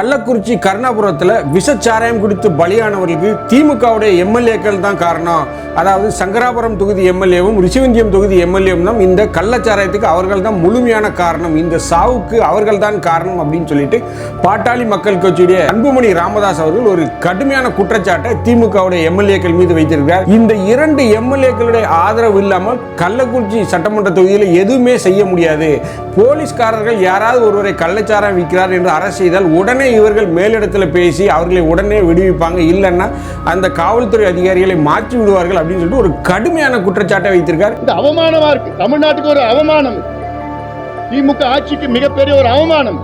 கள்ளக்குறிச்சி கர்ணாபுரத்தில் விஷச்சாராயம் குடித்து பலியானவர்களுக்கு திமுகவுடைய எம்எல்ஏக்கள் தான் காரணம். அதாவது சங்கராபுரம் தொகுதி எம்எல்ஏவும் ரிஷிவந்தியம் தொகுதி எம்எல்ஏவும் தான் இந்த கள்ளச்சாராயத்துக்கு அவர்கள் தான் முழுமையான காரணம். இந்த சாவுக்கு அவர்கள் தான் காரணம் அப்படின்னு சொல்லிட்டு பாட்டாளி மக்கள் கட்சியுடைய அன்புமணி ராமதாஸ் அவர்கள் ஒரு கடுமையான குற்றச்சாட்டை திமுகவுடைய எம்எல்ஏக்கள் மீது வைத்திருக்கிறார். இந்த இரண்டு எம்எல்ஏக்களுடைய ஆதரவு இல்லாமல் கள்ளக்குறிச்சி சட்டமன்ற தொகுதியில் எதுவுமே செய்ய முடியாது. போலீஸ்காரர்கள் யாராவது ஒருவரை கள்ளச்சாரம் விற்கிறார் என்று அரசு செய்தால் உடனே இவர்கள் மேலிடத்தில் பேசி அவர்களை உடனே விடுவிப்பாங்க. இல்லைன்னா அந்த காவல்துறை அதிகாரிகளை மாற்றி விடுவார்கள் அப்படின்னு சொல்லிட்டு ஒரு கடுமையான குற்றச்சாட்டை வைத்திருக்கார். இந்த அவமானமா இருக்கு. தமிழ்நாட்டுக்கு ஒரு அவமானம். திமுக ஆட்சிக்கு மிகப்பெரிய ஒரு அவமானம்.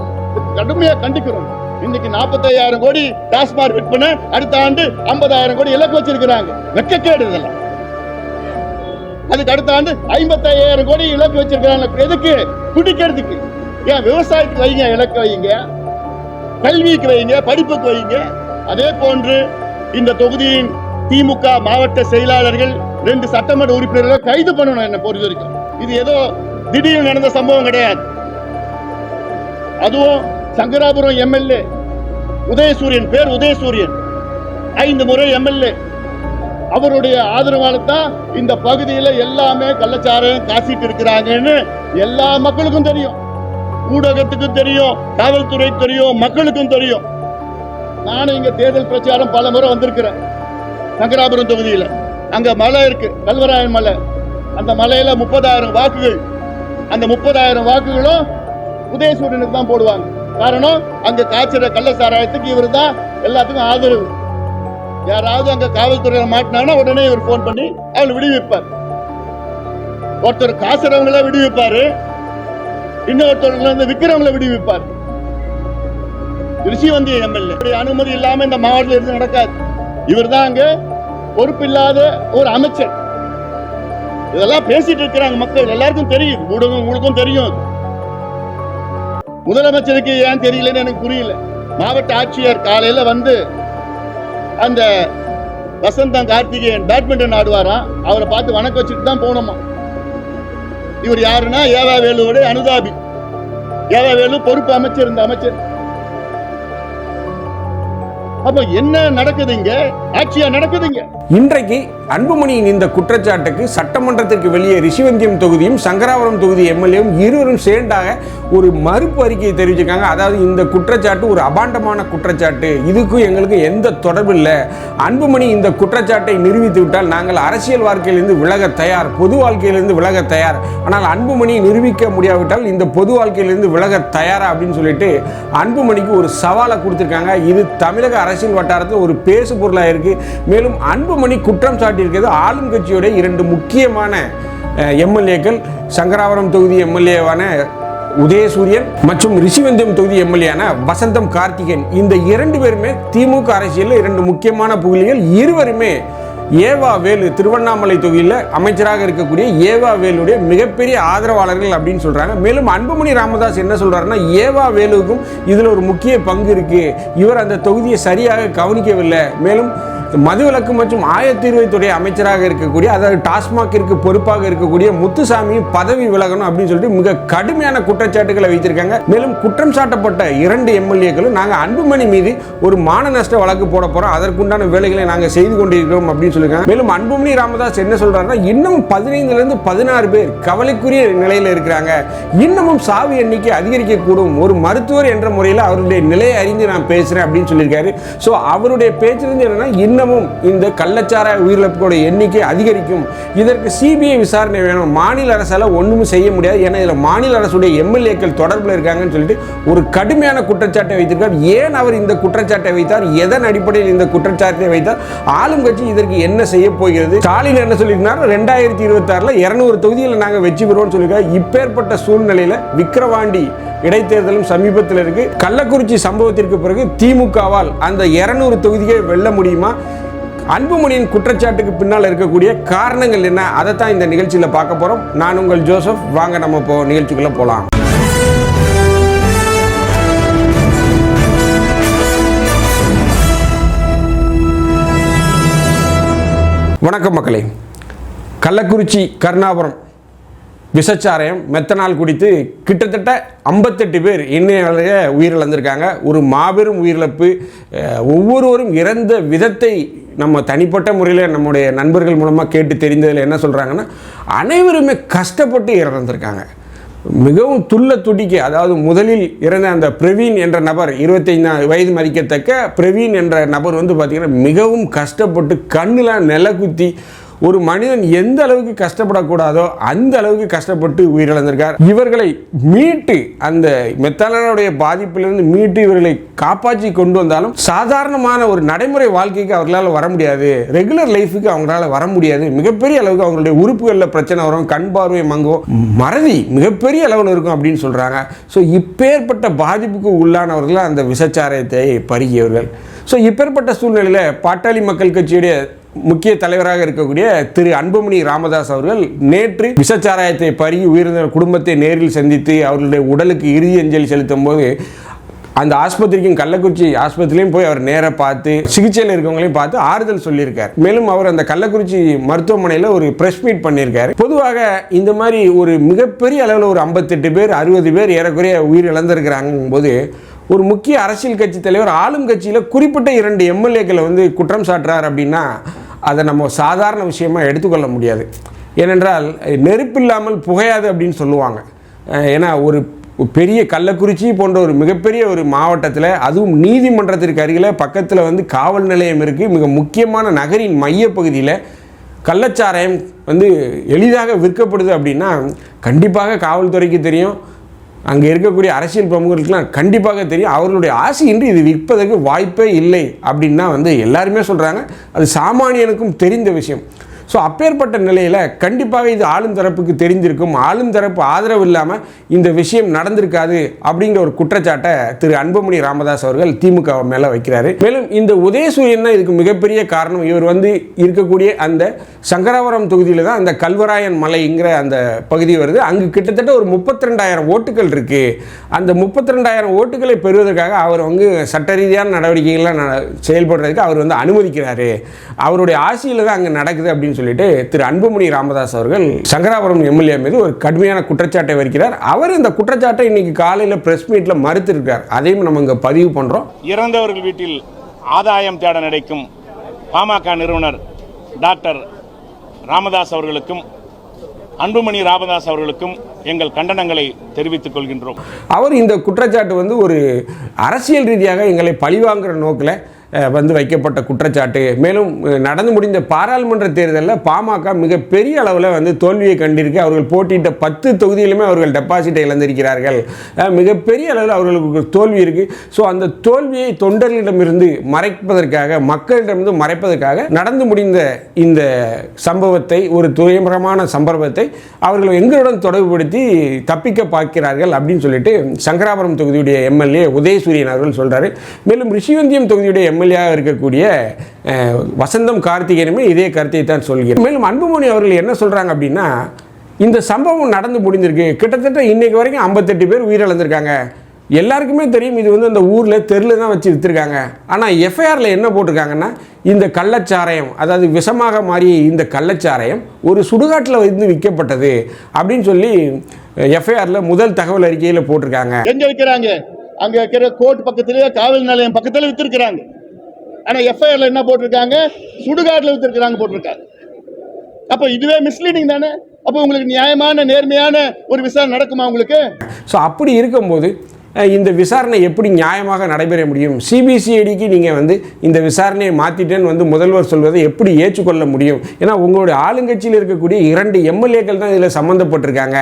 கடுமையா கண்டிக்கிறோம். இன்னைக்கு 45000 கோடி டாஸ்மாக் விற்பனை அடுத்த ஆண்டு 50000 கோடி இலக்கு வச்சிருக்கிறாங்க. வெக்கக்கேடு இதெல்லாம். அதுக்கு அடுத்த ஆண்டு 55000 கோடி இலக்கு வச்சிருக்கிறாங்க. எதுக்கு? குடிக்கிறதுக்கு. ஏன் விவசாயத்துக்கு வைங்க இலக்கு வைங்க. கல்விக்கு வைங்க படிப்புக்கு வைங்க. அதே போன்று இந்த தொகுதியின் திமுக மாவட்ட செயலாளர்கள் ரெண்டு சட்டமன்ற உறுப்பினர்களை கைது பண்ணணும் என்ன பொறுத்த வரைக்கும். இது ஏதோ திடீர்னு நடந்த சம்பவம் கிடையாது. அதுவும் சங்கராபுரம் எம்எல்ஏ உதயசூரியன் பேர் உதயசூரியன் ஐந்து முறை எம்எல்ஏ. அவருடைய ஆதரவாளர் தான் இந்த பகுதியில் எல்லாமே கள்ளச்சாரம் காசிட்டு இருக்கிறாங்கன்னு எல்லா மக்களுக்கும் தெரியும். ஊடகத்துக்கும் தெரியும் காவல்துறை தெரியும் மக்களுக்கும் தெரியும். நானும் இங்க தேர்தல் பிரச்சாரம் பல முறை வந்திருக்கிறேன். சங்கராபுரம் தொகுதியில். அங்க மலை இருக்கு கல்வராயன் மலை. அந்த மலையில முப்பதாயிரம் வாக்குகள். அந்த முப்பதாயிரம் வாக்குகளும் உதயசூரியனுக்கு தான் போடுவாங்க. காரணம் அங்க காய்ச்சற கள்ள சாராயத்துக்கு இவர் தான் எல்லாத்துக்கும் ஆதரவு. யாராவது அங்க காவல்துறையில மாட்டினாங்கன்னா உடனே இவர் போன் பண்ணி அவளை விடுவிப்பார். ஒருத்தர் காசுறவங்கள விடுவிப்பாரு. இன்னொருத்தவங்களை வந்து விக்கிறவங்கள விடுவிப்பார். ரிஷிவந்திய எம்எல்ஏ அனுமதி இல்லாம இந்த மாவட்டத்தில் இருந்து நடக்காது. இவர் தான் அங்க பொறுப்பில்லாத ஒரு அமைச்சர். இதெல்லாம் பேசிட்டு இருக்கிறாங்க மக்கள். எல்லாருக்கும் தெரியும். ஊடகம் உங்களுக்கும் தெரியும் முதலமைச்சருக்கு ஏன் தெரியலன்னு எனக்கு புரியல. மாவட்ட ஆட்சியர் காலையில வந்து அந்த வசந்தம் கார்த்திகேயன் பேட்மிண்டன் ஆடுவாராம். அவரை பார்த்து வணக்கம் வச்சுட்டு தான் போனோமா. இவர் யாருன்னா ஏவா வேலுவோட அனுதாபி. ஏவா வேலு பொறுப்பு அமைச்சர் இந்த அமைச்சர். அப்ப என்ன நடக்குதுங்க? ஆட்சியா நடக்குதுங்க? இன்றைக்கு அன்புமணியின் இந்த குற்றச்சாட்டுக்கு சட்டமன்றத்திற்கு வெளியே ரிஷிவந்தியம் தொகுதியும் சங்கராபுரம் தொகுதி எம்எல்ஏவும் இருவரும் சேர்ந்தாக ஒரு மறுப்பு அறிக்கையை தெரிவிச்சிருக்காங்க. அதாவது இந்த குற்றச்சாட்டு ஒரு அபாண்டமான குற்றச்சாட்டு. இதுக்கும் எங்களுக்கு எந்த தொடர்பு இல்லை. அன்புமணி இந்த குற்றச்சாட்டை நிரூபித்து விட்டால் நாங்கள் அரசியல் வாழ்க்கையிலிருந்து விலக தயார் பொது வாழ்க்கையிலிருந்து விலக தயார். ஆனால் அன்புமணி நிரூபிக்க முடியாவிட்டால் இந்த பொது வாழ்க்கையிலிருந்து விலக தயாரா அப்படின்னு சொல்லிட்டு அன்புமணிக்கு ஒரு சவாலை கொடுத்துருக்காங்க. இது தமிழக அரசு அரசியல் வட்டாரத்தில் ஒரு பேசு பொருளாக இருக்குது மேலும் அன்புமணி குற்றம் சாட்டியிருக்கிறது ஆளும் கட்சியோட இரண்டு முக்கியமான எம்எல்ஏக்கள். சங்கராபுரம் தொகுதி எம்எல்ஏவான உதயசூரியன் மற்றும் ரிஷிவந்தியம் தொகுதி எம்எல்ஏன வசந்தம் கார்த்திகேயன். இந்த இரண்டு பேருமே திமுக அரசியலில் இரண்டு முக்கியமான புள்ளிகள் இருவருமே ஏவா வேலு திருவண்ணாமலை தொகுதியில் அமைச்சராக இருக்கக்கூடிய ஏவா வேலுடைய மிகப்பெரிய ஆதரவாளர்கள் அப்படின்னு சொல்கிறாங்க மேலும் அன்புமணி ராமதாஸ் என்ன சொல்கிறாருன்னா ஏவா வேலுவுக்கும் இதில் ஒரு முக்கிய பங்கு இருக்குது இவர் அந்த தொகுதியை சரியாக கவனிக்கவில்லை. மேலும் மதுவிலக்கு மற்றும் ஆயத்தீர்வைத்துறை அமைச்சராக இருக்கக்கூடிய அதாவது டாஸ்மாகிற்கு பொறுப்பாக இருக்கக்கூடிய முத்துசாமி பதவி விலகணும் அப்படின்னு சொல்லிட்டு மிக கடுமையான குற்றச்சாட்டுகளை வைத்திருக்காங்க. மேலும் குற்றம் சாட்டப்பட்ட இரண்டு எம்எல்ஏக்களும் நாங்கள் அன்புமணி மீது ஒரு மான நஷ்ட வழக்கு போட போகிறோம் அதற்குண்டான வேலைகளை நாங்கள் செய்து கொண்டிருக்கிறோம் அப்படின்னு சொல்லியிருக்காங்க. மேலும் அன்புமணி ராமதாஸ் என்ன சொல்றாருன்னா இன்னும் பதினைந்துல இருந்து பதினாறு பேர் கவலைக்குரிய நிலையில இருக்கிறாங்க. இன்னமும் சாவு எண்ணிக்கை அதிகரிக்கக்கூடும். ஒரு மருத்துவர் என்ற முறையில் அவருடைய நிலையை அறிந்து நான் பேசுறேன் அப்படின்னு சொல்லியிருக்காரு. ஸோ அவருடைய பேச்சிலிருந்து என்னன்னா இன்னமும் இந்த கள்ளச்சார உயிரிழப்புகளோட எண்ணிக்கை அதிகரிக்கும். இதற்கு சிபிஐ விசாரணை வேணும். மாநில அரசால ஒண்ணுமே செய்ய முடியாது. ஏன்னா இதில் மாநில அரசுடைய எம்எல்ஏக்கள் தொடர்பில் இருக்காங்கன்னு சொல்லிட்டு ஒரு கடுமையான குற்றச்சாட்டை வைத்திருக்கார். ஏன் அவர் இந்த குற்றச்சாட்டை வைத்தார்? எதன் அடிப்படையில் இந்த குற்றச்சாட்டை வைத்தார்? ஆளும் கட்சி இதற்கு என்ன செய்ய போகிறது? ஸ்டாலின் என்ன சொல்லியிருந்தார் ரெண்டாயிரத்தி இருபத்தி ஆறுல இருநூறு தொகுதியில் நாங்கள் வெற்றி பெறுவோம்னு சொல்லியிருக்காரு. இப்பேற்பட்ட சூழ்நிலையில விக்கிரவாண்டி இடைத்தேர்தலும் சமீபத்தில் இருக்கு. கள்ளக்குறிச்சி சம்பவத்திற்கு பிறகு திமுகவால் அந்த இருநூறு தொகுதியை வெல்ல முடியுமா? அன்புமணியின் குற்றச்சாட்டுக்கு பின்னால் இருக்கக்கூடிய காரணங்கள் என்ன? அதை தான் இந்த நிகழ்ச்சியில் பார்க்க போகிறோம் நான் உங்கள் ஜோசப். வாங்க நம்ம இப்போ நிகழ்ச்சிக்குள்ளே போகலாம் வணக்கம் மக்களே. கள்ளக்குறிச்சி கருணாபுரம் விஷச்சாராயம் மெத்தனால் குடித்து கிட்டத்தட்ட ஐம்பத்தெட்டு பேர் இன்னைய உயிரிழந்திருக்காங்க. ஒரு மாபெரும் உயிரிழப்பு ஒவ்வொருவரும் இறந்த விதத்தை நம்ம தனிப்பட்ட முறையில் நம்முடைய நண்பர்கள் மூலமாக கேட்டு தெரிந்ததில் என்ன சொல்கிறாங்கன்னா அனைவருமே கஷ்டப்பட்டு இறந்திருக்காங்க. மிகவும் துள்ள துடிக்க அதாவது முதலில் இறந்த அந்த பிரவீன் என்ற நபர் இருபத்தைந்து வயது மதிக்கத்தக்க பிரவீன் என்ற நபர் வந்து பார்த்திங்கன்னா மிகவும் கஷ்டப்பட்டு கண்ணில் நில குத்தி ஒரு மனிதன் எந்த அளவுக்கு கஷ்டப்படக்கூடாதோ அந்த அளவுக்கு கஷ்டப்பட்டு உயிரிழந்திருக்கார். இவர்களை மீட்டு அந்த மெத்தாலனுடைய பாதிப்பிலிருந்து மீட்டு இவர்களை காப்பாற்றி கொண்டு வந்தாலும் சாதாரணமான ஒரு நடைமுறை வாழ்க்கைக்கு அவர்களால் வர முடியாது. ரெகுலர் லைஃபுக்கு அவங்களால வர முடியாது. மிகப்பெரிய அளவுக்கு அவங்களுடைய உறுப்புகளில் பிரச்சனை வரும் கண் பார்வை மங்கும் மறதி மிகப்பெரிய அளவில் இருக்கும் அப்படின்னு சொல்கிறாங்க ஸோ இப்பேற்பட்ட பாதிப்புக்கு உள்ளானவர்கள் அந்த விஷச்சாரத்தை பருகியவர்கள். ஸோ இப்பேற்பட்ட சூழ்நிலையில் பாட்டாளி மக்கள் கட்சியுடைய முக்கிய தலைவராக இருக்கக்கூடிய திரு அன்புமணி ராமதாஸ் அவர்கள் நேற்று விஷச்சாராயத்தை பருகி உயிரிழந்த குடும்பத்தை நேரில் சந்தித்து அவர்களுடைய உடலுக்கு இறுதி அஞ்சலி செலுத்தும் போது அந்த ஆஸ்பத்திரிக்கும் கள்ளக்குறிச்சி ஆஸ்பத்திரிலையும் போய் அவர் நேராக பார்த்து சிகிச்சையில் இருக்கவங்களையும் பார்த்து ஆறுதல் சொல்லியிருக்கார். மேலும் அவர் அந்த கள்ளக்குறிச்சி மருத்துவமனையில் ஒரு ப்ரெஸ் மீட் பண்ணியிருக்காரு. பொதுவாக இந்த மாதிரி ஒரு மிகப்பெரிய அளவில் ஒரு ஐம்பத்தெட்டு பேர் அறுபது பேர் ஏறக்குறைய உயிர் இழந்திருக்கிறாங்கும் போது ஒரு முக்கிய அரசியல் கட்சி தலைவர் ஆளும் கட்சியில் குறிப்பிட்ட இரண்டு எம்எல்ஏக்களை வந்து குற்றம் சாட்டுறார் அப்படின்னா அதை நம்ம சாதாரண விஷயமா எடுத்துக்கொள்ள முடியாது. ஏனென்றால் நெருப்பு இல்லாமல் புகையாது அப்படின்னு சொல்லுவாங்க. ஏன்னா ஒரு பெரிய கள்ளக்குறிச்சி போன்ற ஒரு மிகப்பெரிய ஒரு மாவட்டத்தில் அதுவும் நீதிமன்றத்திற்கு அருகில் பக்கத்தில் வந்து காவல் நிலையம் இருக்குது மிக முக்கியமான நகரின் மையப்பகுதியில் கள்ளச்சாராயம் வந்து எளிதாக விற்கப்படுது அப்படின்னா கண்டிப்பாக காவல்துறைக்கு தெரியும். அங்கே இருக்கக்கூடிய அரசியல் பிரமுகர்களுக்குலாம் கண்டிப்பாக தெரியும். அவர்களுடைய ஆசையின்றி இது விற்பதற்கு வாய்ப்பே இல்லை அப்படின்னா வந்து எல்லாருமே சொல்கிறாங்க அது சாமானியனுக்கும் தெரிந்த விஷயம். ஸோ அப்பேற்பட்ட நிலையில் கண்டிப்பாக இது ஆளும் தரப்புக்கு தெரிந்திருக்கும். ஆளும் தரப்பு ஆதரவு இல்லாமல் இந்த விஷயம் நடந்திருக்காது அப்படிங்கிற ஒரு குற்றச்சாட்டை திரு அன்புமணி ராமதாஸ் அவர்கள் திமுக மேலே வைக்கிறாரு. மேலும் இந்த உதயசூரியன் தான் இதுக்கு மிகப்பெரிய காரணம். இவர் வந்து இருக்கக்கூடிய அந்த சங்கராபுரம் தொகுதியில் தான் அந்த கல்வராயன் மலைங்கிற அந்த பகுதி வருது. அங்கு கிட்டத்தட்ட ஒரு முப்பத்தி ரெண்டாயிரம் ஓட்டுகள் இருக்கு. அந்த முப்பத்தி ரெண்டாயிரம் ஓட்டுகளை பெறுவதற்காக அவர் வந்து சட்ட ரீதியான நடவடிக்கைகள்லாம் செயல்படுறதுக்கு அவர் வந்து அனுமதிக்கிறாரு. அவருடைய ஆசியில் தான் அங்கே நடக்குது அப்படின்னு சொல்லிட்டு திரு அன்புமணி ராமதாஸ் அவர்கள் சங்கராபுரம் எம்எல்ஏ மீது ஒரு கடுமையான குற்றச்சாட்டை வைக்கிறார். அவர் இந்த குற்றச்சாட்டை இன்னைக்கு காலையில் பிரஸ் மீட்டில் மறுத்திருக்கார். அதையும் நம்ம இங்கே பதிவு பண்ணுறோம் இறந்தவர்கள் வீட்டில் ஆதாயம் தேட நினைக்கும் பாமக நிறுவனர் டாக்டர் ராமதாஸ் அவர்களுக்கும் அன்புமணி ராமதாஸ் அவர்களுக்கும் எங்கள் கண்டனங்களை தெரிவித்துக் கொள்கின்றோம். அவர் இந்த குற்றச்சாட்டு வந்து ஒரு அரசியல் ரீதியாக எங்களை பழிவாங்குற நோக்கில் வந்து வைக்கப்பட்ட குற்றச்சாட்டு. மேலும் நடந்து முடிந்த பாராளுமன்ற தேர்தலில் பாமக மிகப்பெரிய அளவில் வந்து தோல்வியை கண்டிருக்கு. அவர்கள் போட்டியிட்ட பத்து தொகுதியிலுமே அவர்கள் டெபாசிட்டை இழந்திருக்கிறார்கள். மிகப்பெரிய அளவில் அவர்களுக்கு தோல்வி இருக்குது ஸோ அந்த தோல்வியை தொண்டர்களிடமிருந்து மறைப்பதற்காக மக்களிடமிருந்து மறைப்பதற்காக நடந்து முடிந்த இந்த சம்பவத்தை ஒரு துறைமுகமான சம்பவத்தை அவர்கள் எங்களுடன் தொடர்புபடுத்தி தப்பிக்க பார்க்கிறார்கள் அப்படின்னு சொல்லிட்டு சங்கராபுரம் தொகுதியுடைய எம்எல்ஏ உதயசூரியன் அவர்கள் சொல்கிறார் மேலும் ரிஷிவந்தியம் தொகுதியுடைய எம்எல்ஏவாக இருக்கக்கூடிய வசந்தம் கார்த்திகேயனுமே இதே கருத்தை தான் சொல்கிறேன் மேலும் அன்புமணி அவர்கள் என்ன சொல்றாங்க அப்படின்னா இந்த சம்பவம் நடந்து முடிந்திருக்கு. கிட்டத்தட்ட இன்னைக்கு வரைக்கும் ஐம்பத்தெட்டு பேர் உயிரிழந்திருக்காங்க. எல்லாருக்குமே தெரியும் இது வந்து அந்த ஊரில் தெருல தான் வச்சு விற்றுருக்காங்க ஆனால் எஃப்ஐஆரில் என்ன போட்டிருக்காங்கன்னா இந்த கள்ளச்சாராயம் அதாவது விஷமாக மாறிய இந்த கள்ளச்சாராயம் ஒரு சுடுகாட்டில் வந்து விற்கப்பட்டது அப்படின்னு சொல்லி எஃப்ஐஆரில் முதல் தகவல் அறிக்கையில் போட்டிருக்காங்க. எங்கே விற்கிறாங்க அங்க இருக்கிற கோர்ட் பக்கத்துலேயே காவல் நிலையம் பக்கத்துல வித்திருக்கிறாங்க. ஆனால் எஃப்ஐஆரில் என்ன போட்டிருக்காங்க? சுடுகாட்டில் வித்திருக்கிறாங்க போட்டிருக்காங்க. அப்போ இதுவே மிஸ்லீடிங் தானே? அப்போ உங்களுக்கு நியாயமான நேர்மையான ஒரு விசாரணை நடக்குமா உங்களுக்கு? ஸோ அப்படி இருக்கும்போது இந்த விசாரணை எப்படி நியாயமாக நடைபெற முடியும்? சிபிசிஐடிக்கு நீங்கள் வந்து இந்த விசாரணையை மாற்றிட்டேன்னு வந்து முதல்வர் சொல்வதை எப்படி ஏற்றுக்கொள்ள முடியும்? ஏன்னா உங்களுடைய ஆளுங்கட்சியில் இருக்கக்கூடிய இரண்டு எம்எல்ஏக்கள் தான் இதில் சம்மந்தப்பட்டிருக்காங்க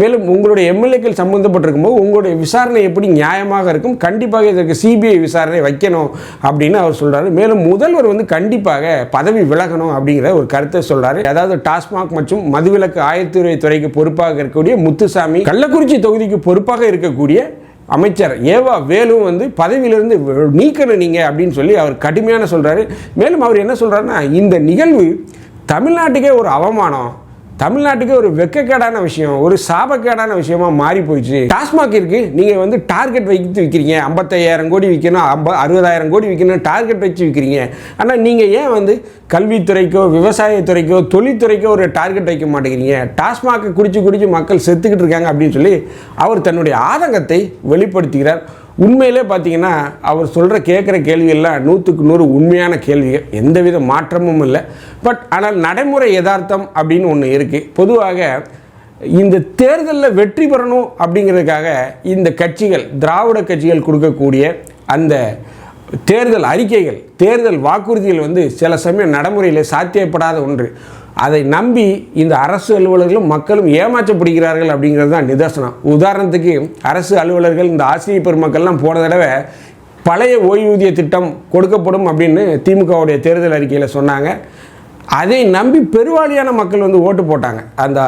மேலும் உங்களுடைய எம்எல்ஏக்கள் சம்மந்தப்பட்டிருக்கும் போது உங்களுடைய விசாரணை எப்படி நியாயமாக இருக்கும்? கண்டிப்பாக இதற்கு சிபிஐ விசாரணை வைக்கணும் அப்படின்னு அவர் சொல்கிறாரு மேலும் முதல்வர் வந்து கண்டிப்பாக பதவி விலகணும் அப்படிங்கிற ஒரு கருத்தை சொல்கிறாரு அதாவது டாஸ்மாக் மற்றும் மதுவிலக்கு ஆயத்துறை துறைக்கு பொறுப்பாக இருக்கக்கூடிய முத்துசாமி கள்ளக்குறிச்சி தொகுதிக்கு பொறுப்பாக இருக்கக்கூடிய அமைச்சர் ஏவா வேலும் வந்து பதவியிலிருந்து நீக்கணும் நீங்கள் அப்படின்னு சொல்லி அவர் கடுமையான சொல்கிறாரு மேலும் அவர் என்ன சொல்கிறாருன்னா இந்த நிகழ்வு தமிழ்நாட்டுக்கே ஒரு அவமானம். தமிழ்நாட்டுக்கு ஒரு வெக்கக்கேடான விஷயம் ஒரு சாபக்கேடான விஷயமா மாறி போயிடுச்சு. டாஸ்மாக் இருக்கு நீங்க வந்து டார்கெட் வைத்து விற்கிறீங்க ஐம்பத்தையாயிரம் கோடி விற்கணும் ஐம்ப அறுபதாயிரம் கோடி விற்கணும் டார்கெட் வச்சு விற்கிறீங்க ஆனால் நீங்க ஏன் வந்து கல்வித்துறைக்கோ விவசாயத்துறைக்கோ தொழில்துறைக்கோ ஒரு டார்கெட் வைக்க மாட்டேங்கிறீங்க? டாஸ்மாக்கை குடிச்சு குடிச்சு மக்கள் செத்துக்கிட்டு இருக்காங்க அப்படின்னு சொல்லி அவர் தன்னுடைய ஆதங்கத்தை வெளிப்படுத்துகிறார். உண்மையிலே பார்த்தீங்கன்னா அவர் சொல்கிற கேட்குற கேள்வியெல்லாம் நூற்றுக்கு நூறு உண்மையான கேள்விகள். எந்தவித மாற்றமும் இல்லை. பட் ஆனால் நடைமுறை யதார்த்தம் அப்படின்னு ஒன்று இருக்குது பொதுவாக இந்த தேர்தலில் வெற்றி பெறணும் அப்படிங்கிறதுக்காக இந்த கட்சிகள் திராவிட கட்சிகள் கொடுக்கக்கூடிய அந்த தேர்தல் அறிக்கைகள் தேர்தல் வாக்குறுதிகள் வந்து சில சமயம் நடைமுறையில் சாத்தியப்படாத ஒன்று. அதை நம்பி இந்த அரசு அலுவலர்களும் மக்களும் ஏமாற்றப்படுகிறார்கள் அப்படிங்கிறது தான் நிதர்சனம். உதாரணத்துக்கு அரசு அலுவலர்கள் இந்த ஆசிரியர் பெருமக்கள்லாம் போன தடவை பழைய ஓய்வூதிய திட்டம் கொடுக்கப்படும் அப்படின்னு திமுகவுடைய தேர்தல் அறிக்கையில் சொன்னாங்க. அதை நம்பி பெருவாரியான மக்கள் வந்து ஓட்டு போட்டாங்க. அந்த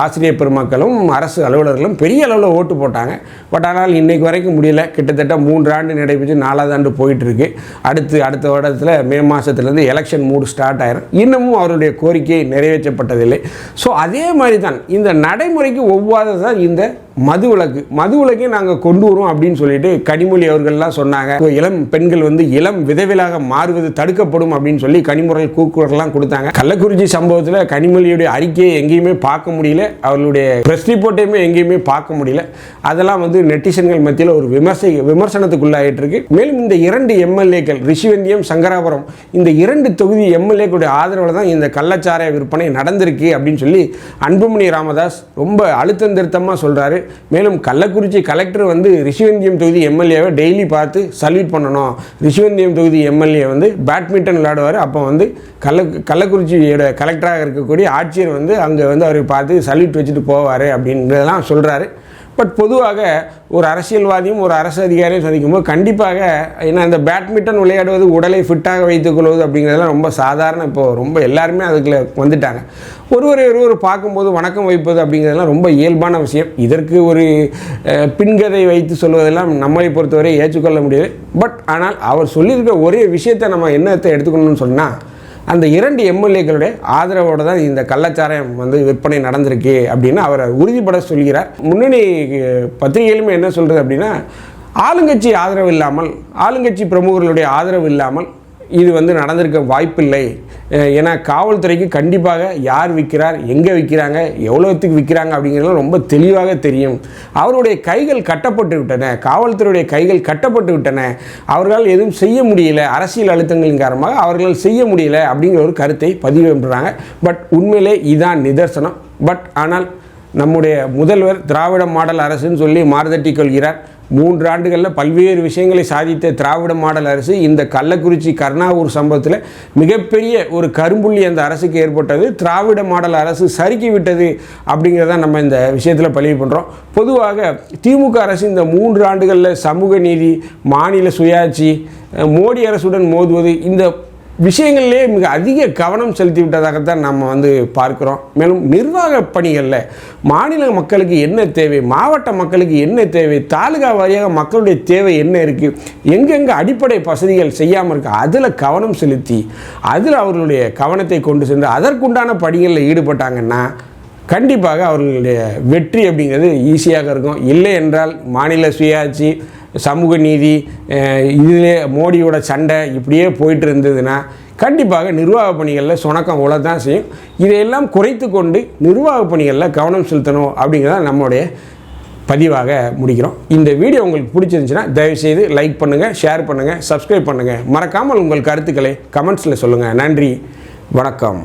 ஆசிரியர் பெருமக்களும் அரசு அலுவலர்களும் பெரிய அளவில் ஓட்டு போட்டாங்க. பட் ஆனால் இன்னைக்கு வரைக்கும் முடியல. கிட்டத்தட்ட மூன்று ஆண்டு நடைபெற்று நாலாவது ஆண்டு போயிட்டுருக்கு. அடுத்து அடுத்த வருடத்தில் மே மாதத்துலேருந்து எலெக்ஷன் மூடு ஸ்டார்ட் ஆயிரும். இன்னமும் அவருடைய கோரிக்கை நிறைவேற்றப்பட்டதில்லை. ஸோ அதே மாதிரி தான் இந்த நடைமுறைக்கு ஒவ்வாதது தான் இந்த மது விளக்கு மது விளக்கே நாங்கள் கொண்டு வரோம் அப்படின்னு சொல்லிட்டு கனிமொழி அவர்கள்லாம் சொன்னாங்க. இளம் பெண்கள் வந்து இளம் விதவிலாக மாறுவது தடுக்கப்படும் அப்படின்னு சொல்லி கனிமுறை கூக்குரல்லாம் கொடுத்தாங்க. கள்ளக்குறிச்சி சம்பவத்தில் கனிமொழியுடைய அறிக்கையை எங்கேயுமே பார்க்க முடியல. அவர்களுடைய ப்ரெஸ் ரிப்போர்ட்டையுமே எங்கேயுமே பார்க்க முடியல. அதெல்லாம் வந்து நெட்டிசன்கள் மத்தியில் ஒரு விமர்சை விமர்சனத்துக்குள்ளாயிட்டு இருக்கு மேலும் இந்த இரண்டு எம்எல்ஏக்கள் ரிஷிவந்தியம் சங்கராபுரம் இந்த இரண்டு தொகுதி எம்எல்ஏக்களுடைய ஆதரவில் தான் இந்த கள்ளச்சாராய விற்பனை நடந்திருக்கு அப்படின்னு சொல்லி அன்புமணி ராமதாஸ் ரொம்ப அழுத்தம் திருத்தமாக சொல்கிறாரு மேலும் கள்ளக்குறிச்சி கலெக்டர் வந்து ரிஷிவந்தியம் தொகுதி எம்எல்ஏவை டெய்லி பார்த்து சல்யூட் பண்ணணும். ரிஷிவந்தியம் தொகுதி எம்எல்ஏ வந்து பேட்மிண்டன் விளையாடுவார். அப்போ வந்து கள்ள கள்ளக்குறிச்சியோட கலெக்டராக இருக்கக்கூடிய ஆட்சியர் வந்து அங்கே வந்து அவரை பார்த்து சல்யூட் வச்சுட்டு போவார் அப்படின்றதெல்லாம் சொல்கிறாரு பட் பொதுவாக ஒரு அரசியல்வாதியும் ஒரு அரசு அதிகாரியும் சந்திக்கும் போது கண்டிப்பாக ஏன்னா இந்த பேட்மிண்டன் விளையாடுவது உடலை ஃபிட்டாக வைத்துக்கொள்வது அப்படிங்கிறதெல்லாம் ரொம்ப சாதாரண இப்போது ரொம்ப எல்லாருமே அதுக்குள்ளே வந்துட்டாங்க. ஒருவரை ஒருவர் பார்க்கும்போது வணக்கம் வைப்பது அப்படிங்கிறதெல்லாம் ரொம்ப இயல்பான விஷயம். இதற்கு ஒரு பின்கதை வைத்து சொல்வதெல்லாம் நம்மளை பொறுத்தவரை ஏற்றுக்கொள்ள முடியாது பட் ஆனால் அவர் சொல்லியிருக்க ஒரே விஷயத்தை நம்ம என்னத்தை எடுத்துக்கணும்னு சொன்னால் அந்த இரண்டு எம்எல்ஏக்களுடைய ஆதரவோடு தான் இந்த கள்ளச்சாராயம் வந்து விற்பனை நடந்திருக்கு அப்படின்னு அவரை உறுதிப்பட சொல்கிறார். முன்னணி பத்திரிகையிலுமே என்ன சொல்கிறது அப்படின்னா ஆளுங்கட்சி ஆதரவு இல்லாமல் ஆளுங்கட்சி பிரமுகர்களுடைய ஆதரவு இல்லாமல் இது வந்து நடந்திருக்க வாய்ப்பில்லை. ஏன்னா காவல்துறைக்கு கண்டிப்பாக யார் விற்கிறார் எங்கே விற்கிறாங்க எவ்வளோத்துக்கு விற்கிறாங்க அப்படிங்கிறது ரொம்ப தெளிவாக தெரியும். அவருடைய கைகள் கட்டப்பட்டு விட்டன காவல்துறையுடைய கைகள் கட்டப்பட்டு விட்டன. அவர்களால் எதுவும் செய்ய முடியல அரசியல் அழுத்தங்களின் காரணமாக அவர்களால் செய்ய முடியல அப்படிங்கிற ஒரு கருத்தை பதிவு பண்ணுறாங்க பட் உண்மையிலே இதான் நிதர்சனம். பட் ஆனால் நம்முடைய முதல்வர் திராவிட மாடல் அரசுன்னு சொல்லி மாறுதட்டி கொள்கிறார். மூன்று ஆண்டுகளில் பல்வேறு விஷயங்களை சாதித்த திராவிட மாடல் அரசு இந்த கள்ளக்குறிச்சி கருணாவூர் சம்பவத்தில் மிகப்பெரிய ஒரு கரும்புள்ளி அந்த அரசுக்கு ஏற்பட்டது. திராவிட மாடல் அரசு சறுக்கி விட்டது அப்படிங்கிறத நம்ம இந்த விஷயத்தில் பதிவு பண்ணுறோம் பொதுவாக திமுக அரசு இந்த மூன்று ஆண்டுகளில் சமூக நீதி மாநில சுயாட்சி மோடி அரசுடன் மோதுவது இந்த விஷயங்களிலே மிக அதிக கவனம் செலுத்தி விட்டதாகத்தான் நம்ம வந்து பார்க்கிறோம். மேலும் நிர்வாக பணிகளில் மாநில மக்களுக்கு என்ன தேவை மாவட்ட மக்களுக்கு என்ன தேவை தாலுகா வாரியாக மக்களுடைய தேவை என்ன இருக்குது எங்கெங்கே அடிப்படை வசதிகள் செய்யாமல் இருக்கு அதில் கவனம் செலுத்தி அதில் அவர்களுடைய கவனத்தை கொண்டு சென்று அதற்குண்டான பணிகளில் ஈடுபட்டாங்கன்னா கண்டிப்பாக அவர்களுடைய வெற்றி அப்படிங்கிறது ஈஸியாக இருக்கும். இல்லை என்றால் மாநில சுயாட்சி சமூக நீதி இதிலே மோடியோட சண்டை இப்படியே போயிட்டு இருந்ததுன்னா கண்டிப்பாக நிர்வாக பணிகளில் சுணக்கம் உள்ள தான் செய்யும். இதையெல்லாம் குறைத்து கொண்டு நிர்வாக பணிகளில் கவனம் செலுத்தணும் அப்படிங்கிறத நம்மளுடைய பதிவாக முடிக்கிறோம். இந்த வீடியோ உங்களுக்கு பிடிச்சிருந்துச்சுன்னா தயவுசெய்து லைக் பண்ணுங்கள் ஷேர் பண்ணுங்கள் சப்ஸ்கிரைப் பண்ணுங்கள் மறக்காமல் உங்கள் கருத்துக்களை கமெண்ட்ஸில் சொல்லுங்கள் நன்றி வணக்கம்.